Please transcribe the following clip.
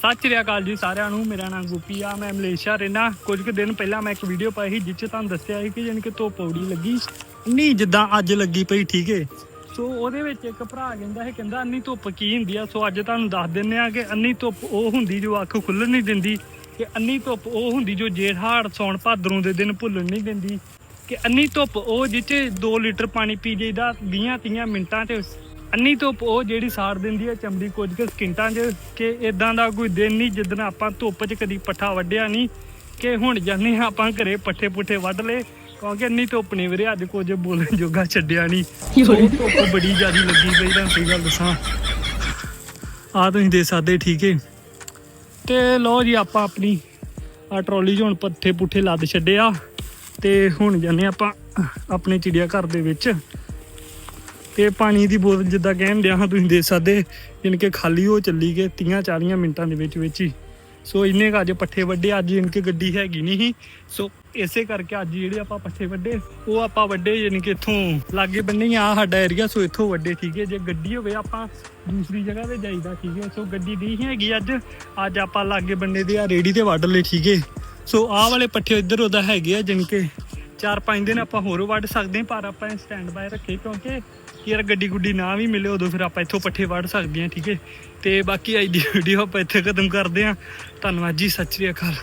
ਸਤਿ ਸ਼੍ਰੀ ਅਕਾਲ ਜੀ ਸਾਰਿਆਂ ਨੂੰ, ਮੇਰਾ ਨਾਮ ਗੋਪੀ ਆ, ਮੈਂ ਮਲੇਸ਼ੀਆ ਰਹਿਣਾ ਕੁਝ ਕੁ ਦਿਨ ਪਹਿਲਾਂ ਮੈਂ ਇੱਕ ਵੀਡੀਓ ਪਾਈ ਸੀ, ਜਿਸ 'ਚ ਤੁਹਾਨੂੰ ਦੱਸਿਆ ਸੀ ਕਿ ਜਾਣੀ ਕਿ ਧੁੱਪ ਬੜੀ ਲੱਗੀ। ਨਹੀਂ ਜਿੱਦਾਂ ਅੱਜ ਲੱਗੀ ਪਈ, ਠੀਕ ਹੈ ਸੋ ਉਹਦੇ ਵਿੱਚ ਇੱਕ ਭਰਾ ਕਹਿੰਦਾ ਹੈ ਕਹਿੰਦਾ ਅੰਨੀ ਧੁੱਪ ਕੀ ਹੁੰਦੀ ਆ? ਸੋ ਅੱਜ ਤੁਹਾਨੂੰ ਦੱਸ ਦਿੰਨੇ ਆ ਕਿ ਅੰਨੀ ਧੁੱਪ ਉਹ ਹੁੰਦੀ ਜੋ ਅੱਖ ਖੁੱਲਣ ਨਹੀਂ ਦਿੰਦੀ, ਕਿ ਅੰਨੀ ਧੁੱਪ ਉਹ ਹੁੰਦੀ ਜੋ ਜੇਠ ਹਾੜ ਸੌਣ ਭਾਦਰੋਂ ਦੇ ਦਿਨ ਭੁੱਲਣ ਨਹੀਂ ਦਿੰਦੀ, ਕਿ ਅੰਨੀ ਧੁੱਪ ਉਹ ਜਿੱਥੇ 2 ਲੀਟਰ ਪਾਣੀ ਪੀ ਜਾਈਦਾ 20 30 ਮਿੰਟਾਂ 'ਚ ਅੰਨੀ ਧੁੱਪ ਉਹ ਜਿਹੜੀ ਸਾੜ ਦਿੰਦੀ ਹੈ ਚਮੜੀ ਕੁਝ ਕੁ ਸਕਿੰਟਾਂ 'ਚ ਕਿ ਇਦਾਂ ਦਾ ਕੋਈ ਦਿਨ ਨਹੀਂ ਜਿੱਦਣ ਆਪਾਂ ਧੁੱਪ 'ਚ ਕਦੀ ਪੱਠਾ ਵੱਢਿਆ ਨਹੀਂ ਕਿ ਹੁਣ ਜਾਂਦੇ ਆਪਾਂ ਘਰੇ ਪੱਠੇ ਪੁੱਠੇ ਵੱਢ ਲਏ ਕਿਉਂਕਿ ਅੰਨੀ ਧੁੱਪ ਨਹੀਂ ਵੀਰੇ ਅੱਜ ਕੁਝ ਬੋਲਣ ਜੋਗਾ ਛੱਡਿਆ ਨਹੀਂ। ਧੁੱਪ ਬੜੀ ਜ਼ਿਆਦੀ ਲੱਗੀ ਪਈ ਤਾਂ ਸਹੀ ਗੱਲ ਦੱਸਾਂ। ਆ ਤੁਸੀਂ ਦੇ ਸਕਦੇ ਠੀਕ ਹੈ ਤੇ ਲਓ ਜੀ ਆਪਾਂ ਆਪਣੀ ਆ ਟਰਾਲੀ 'ਚ ਹੁਣ ਪੱਠੇ ਪੁੱਠੇ ਲੱਦ ਛੱਡਿਆ ਤੇ ਹੁਣ ਜਾਂਦੇ ਆਪਾਂ ਆਪਣੇ ਚਿੜੀਆ ਘਰ ਦੇ ਵਿੱਚ ਇਹ ਪਾਣੀ ਦੀ ਬੋਤਲ ਜਿੱਦਾਂ ਕਹਿਣ ਡਿਆ ਹਾਂ, ਤੁਸੀਂ ਦੇ ਸਕਦੇ। ਜਿਨ ਕਿ ਖਾਲੀ ਹੋ ਚੱਲੀ ਗਏ 30 40 ਮਿੰਟਾਂ ਦੇ ਵਿੱਚ ਵਿੱਚ ਹੀ। ਸੋ ਇੰਨੇ ਕੁ ਅੱਜ ਪੱਠੇ ਵੱਡੇ ਅੱਜ ਇਨ ਕੇ ਗੱਡੀ ਹੈਗੀ ਨਹੀਂ ਸੀ। ਸੋ ਇਸੇ ਕਰਕੇ ਅੱਜ ਜਿਹੜੇ ਆਪਾਂ ਪੱਠੇ ਵੱਡੇ ਉਹ ਆਪਾਂ ਵੱਡੇ ਯਾਨੀ ਕਿ ਇੱਥੋਂ ਲਾਗੇ ਬੰਨੇ ਹੀ ਆ ਸਾਡਾ ਏਰੀਆ ਸੋ ਇੱਥੋਂ ਵੱਡੇ ਠੀਕ ਹੈ। ਜੇ ਗੱਡੀ ਹੋਵੇ, ਆਪਾਂ ਦੂਸਰੀ ਜਗ੍ਹਾ ਤੇ ਜਾਈਦਾ, ਠੀਕ ਹੈ। ਸੋ ਗੱਡੀ ਨਹੀਂ ਹੈਗੀ ਅੱਜ ਅੱਜ ਆਪਾਂ ਲਾਗੇ ਬੰਨੇ ਦੇ ਆ ਰੇੜੀ ਤੇ ਵੱਢ ਲਏ, ਠੀਕ ਹੈ। ਸੋ ਆਹ ਵਾਲੇ ਪੱਠੇ ਇੱਧਰ ਉਹਦਾ ਹੈਗੇ ਆ, ਜਾਣੀ ਕਿ ਚਾਰ ਪੰਜ ਦਿਨ ਆਪਾਂ ਹੋਰ ਵੱਢ ਸਕਦੇ ਹਾਂ, ਪਰ ਆਪਾਂ ਸਟੈਂਡ ਬਾਏ ਰੱਖੇ ਕਿਉਂਕਿ ਯਾਰ ਗੱਡੀ ਗੁੱਡੀ ਨਾ ਵੀ ਮਿਲੇ, ਉਦੋਂ ਫਿਰ ਆਪਾਂ ਇੱਥੋਂ ਪੱਠੇ ਵੱਢ ਸਕਦੇ ਹਾਂ, ਠੀਕ ਹੈ? ਤੇ ਬਾਕੀ ਅੱਜ ਦੀ ਵੀਡੀਓ ਆਪਾਂ ਇੱਥੇ ਖਤਮ ਕਰਦੇ ਹਾਂ। ਧੰਨਵਾਦ ਜੀ, ਸਤਿ ਸ਼੍ਰੀ ਅਕਾਲ।